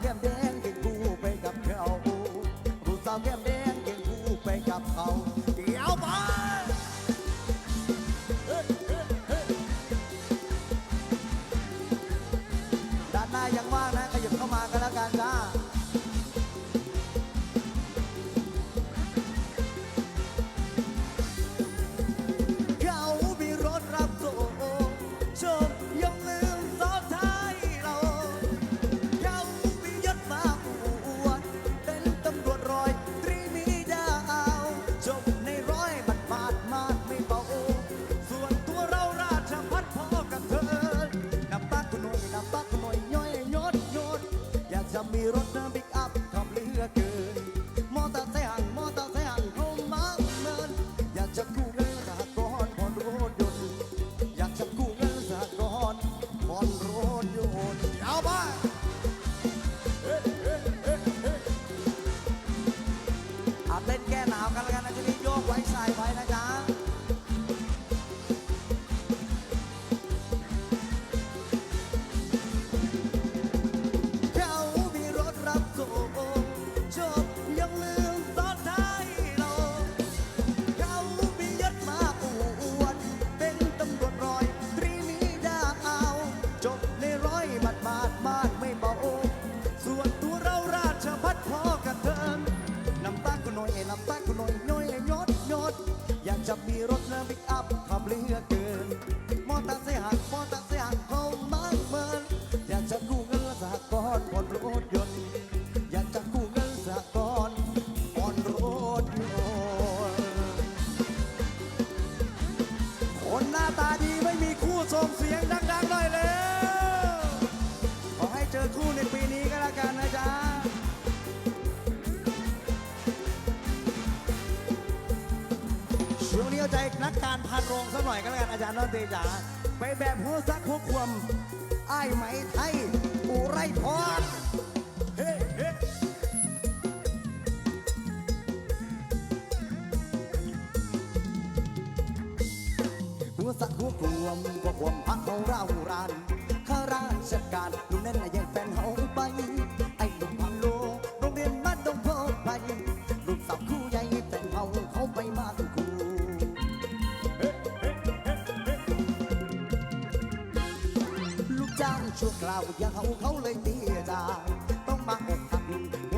แก้มแดงเก่งกูไปกับเขาผู้สาวแก้มแดงเก่งกูไปกับเขาเดี๋ยวไปด้านหน้ายังว่างนะขยับเข้ามากันแล้วกันจ้า มีรถนะบิ๊กอัพขับเหลือเกิน มอเตอร์ไซค์หันมอเตอร์ไซค์ห่างเขามาเมินอยากจะกู้เงินสหกรณ์ผ่อนรถยนต์อยากจะกู้เงินสหกรณ์ผ่อนาใจนักการพันโรงสักหน่อยก็แล้วกันอาจารย์นนตรีจ๋าไปแบบหัวซักหัวควมไอ้ายไหมไทยอุไรพรเฮ้เฮ้หัวสักหัวกลวมกว่าความพักเขาเรารานข้าราชการหนุ่มแน่นน่ะยังแฟนเขาไป ชั่วคราวอย่างเขาเขาเลยตีจาต้องมาอกหัก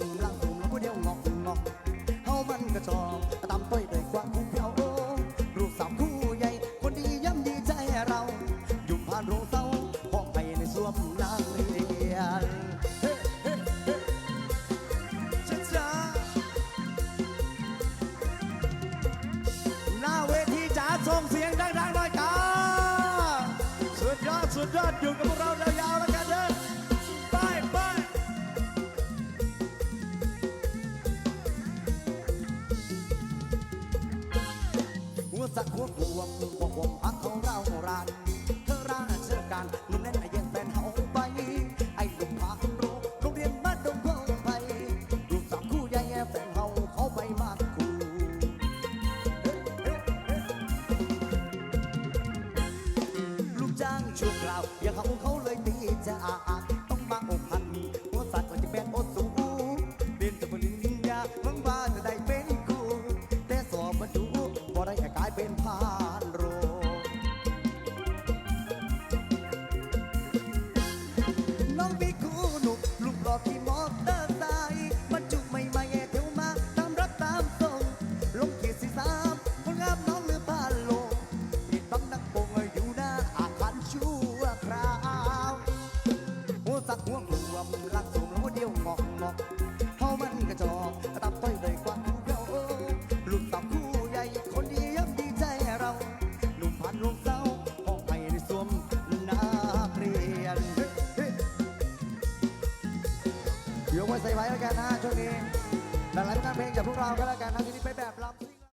วกวมลังกลุ่มแล้วก็เดียวงอกงอกเฮามันกระจอกตำต้อยเลยกว่าคู่เพียวรูปสาวคู่ใหญ่ คนดีย่ำดีใจเรา ยุ่มผ่านโรงเศร้าห้องไปในสวมนางเรียนเฮ้เฮ้เฮ้ช้าช้าหน้าเวทีจ๋าส่งเสียงดังๆหน่อยจ้าสุดยอดสุดยอดอยู่กับพวกเรายาวๆแล้ว สักหัวกลวงพวกผมพักของเรารานเธอราชการหนุ่มแน่นแย่งแฟนเฮาไป ไอ้ลูกพาคุณโรงโรงเรียนบ้าดงพงไปลูกสาวคู่ใหญ่แฟนเฮาเขาไปมากคู่ลูกจ้างชั่วคราวอย่างเขาเขาเลยตีจากต้องมา เป็นพานโรงน้องมีคู่หนุ่มลูกหลอกที่มอเตอร์ไซค์บรรจุไม่ไม่เทวมาตามรับตามส่งลงเกียรติสีสามคนงามน้องลืมพานโลงผิดบังนักโปงอยู่หน้าอาคารชั่วคราวหัวสักหัวกลวมลักสูงแล้วเดียวงอกงอก ยวไว้ใส่ไว้แล้วกันนะช่วงนี้หลายๆผลงานเพลงจากพวกเราก็แล้วกันนะทีนี้ไปแบบลำ